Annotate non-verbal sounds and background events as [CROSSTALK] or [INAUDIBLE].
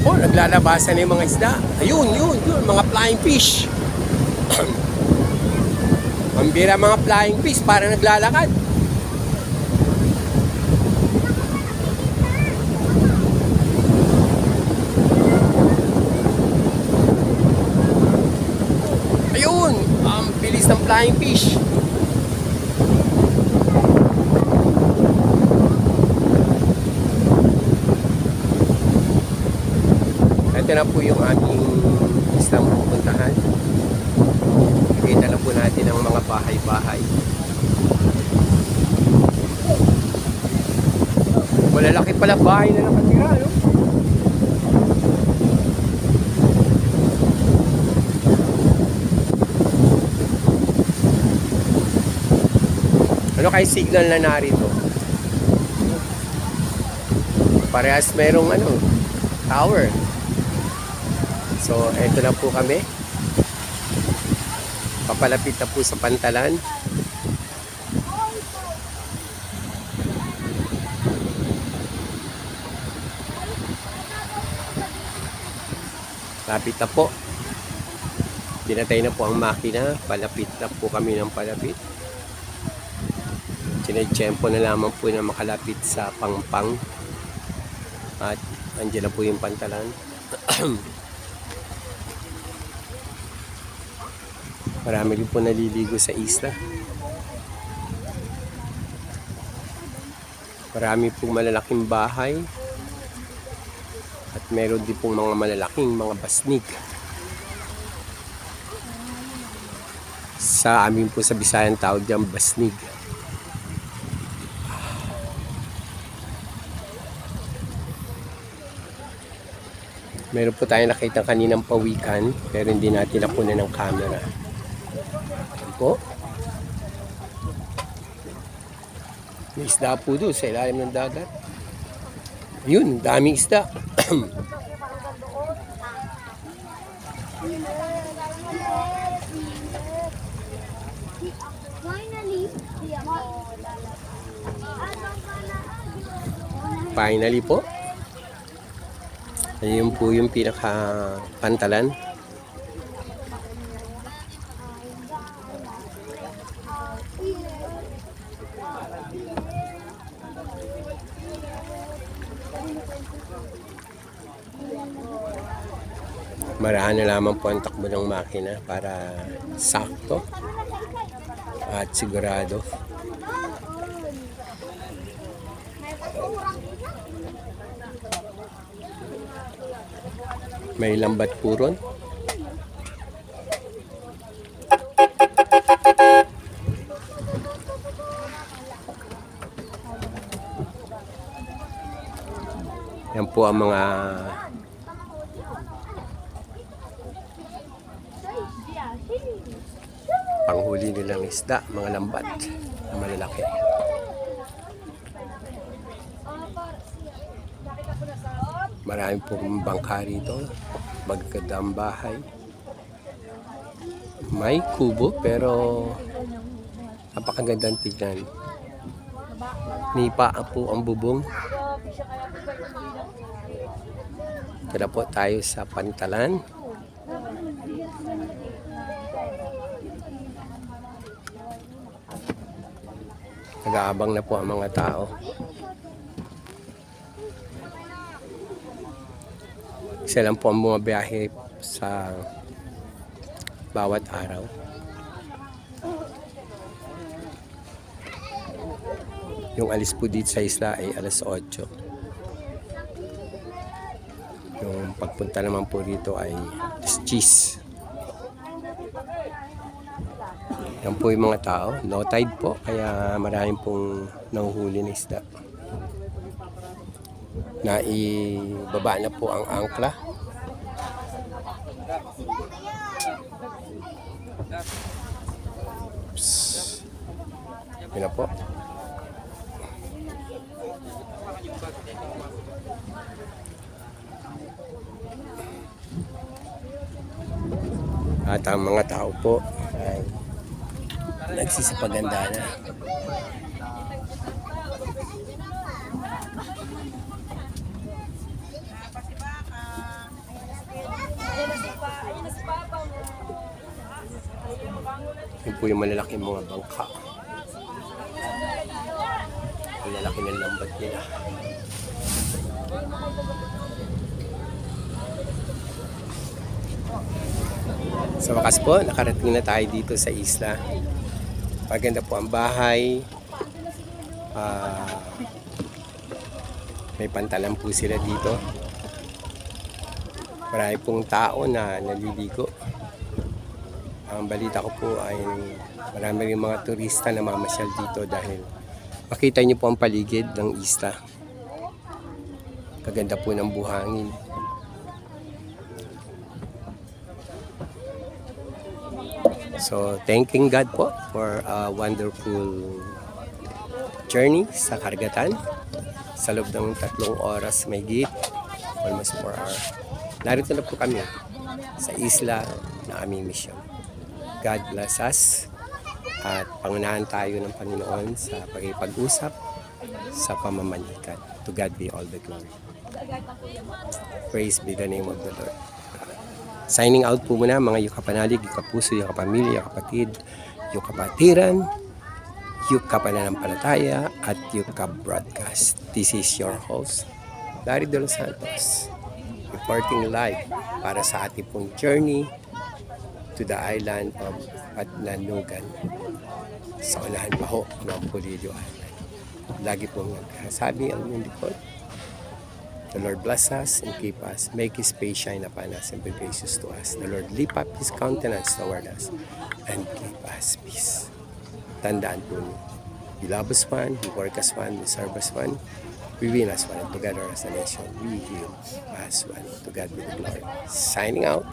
po, naglalabasan na yung mga isda. Ayun, yun, yun, mga flying fish. [CLEARS THROAT] Pambira mga flying fish para naglalakad. Ayun, ang bilis ng flying fish. Ito na po yung aming isang pupuntahan. Kita na po natin ang mga bahay-bahay. Malalaki pala bahay na nakatira, no? Ano kay signal na narito? Parehas merong ano, tower. So, eto na po kami. Papalapit na po sa pantalan. Lapit na po. Pinatay na po ang makina. Palapit na po kami ng palapit. Sinetsyempo na lamang po na makalapit sa pangpang. At andyan na po yung pantalan. [CLEARS THROAT] Marami rin po naliligo sa isla. Marami pong malalaking bahay. At meron din pong mga malalaking mga basnig. Sa amin po sa Bisayan tawag dyan basnig. Meron po tayo nakita kaninang pawikan pero hindi natin nakuha ng camera. Po. May isda po doon sa ilalim ng dagat. Yun, daming isda. Finally po. Ayun po yung pinaka pantalan. Maraan na lamang po ang takbo ng makina para sakto at sigurado. May lambat po ron. Yan po ang mga panghuli nilang isda, mga lambat na malalaki. Marami pong bangka rito. Magkadang bahay. May kubo pero napakagandang tignan. Nipa po ang bubong. Tara po tayo sa pantalan. Nag-aabang na po ang mga tao. Isa lang po ang bumabiyahe sa bawat araw. Yung alis po dito sa isla ay alas 8. Yung pagpunta naman po dito ay alas Yan po yung mga tao. No tide po, kaya maraming pong nahuhuli na isda. Naibaba na po ang angkla. Psst. Yun na po. At ang mga tao po ay nagsisipaganda na. Yun po yung malalaking mga bangka. Malalaki ng lambat nila. Sa wakas po, nakarating na tayo dito sa isla. Maganda po ang bahay. Ah, may pantalan po sila dito. Marami pong tao na naliligo. Ang balita ko po ay marami rin mga turista na mamasyal dito dahil makita niyo po ang paligid ng isla. Kaganda po ng buhangin. So, thanking God po for a wonderful journey sa karagatan. Sa loob ng tatlong oras may gate, almost 4 hours. Narito na po kami sa isla na aming mission. God bless us at pangunahan tayo ng Panginoon sa pagkipag-usap sa pamamanikan. To God be all the glory. Praise be the name of the Lord. Signing out po muna mga yukapanalig, yukapuso, yukapamilya, yukapatid, yukapatiran, yukapananampalataya, at yukabroadcast. This is your host, Larry De Los Santos, reporting live para sa ating pong journey to the island of Patnanugan sa unahan pa ho ng Polillo Island. Lagi pong nagsasabi ang inyong likod, The Lord bless us and keep us. Make His face shine upon us and be gracious to us. The Lord lift up His countenance toward us and give us peace. Tandaan po niyo. We love us one, we work as one, we serve as one, we win as one, and together as a nation, we heal as one. To God be the glory. Signing out.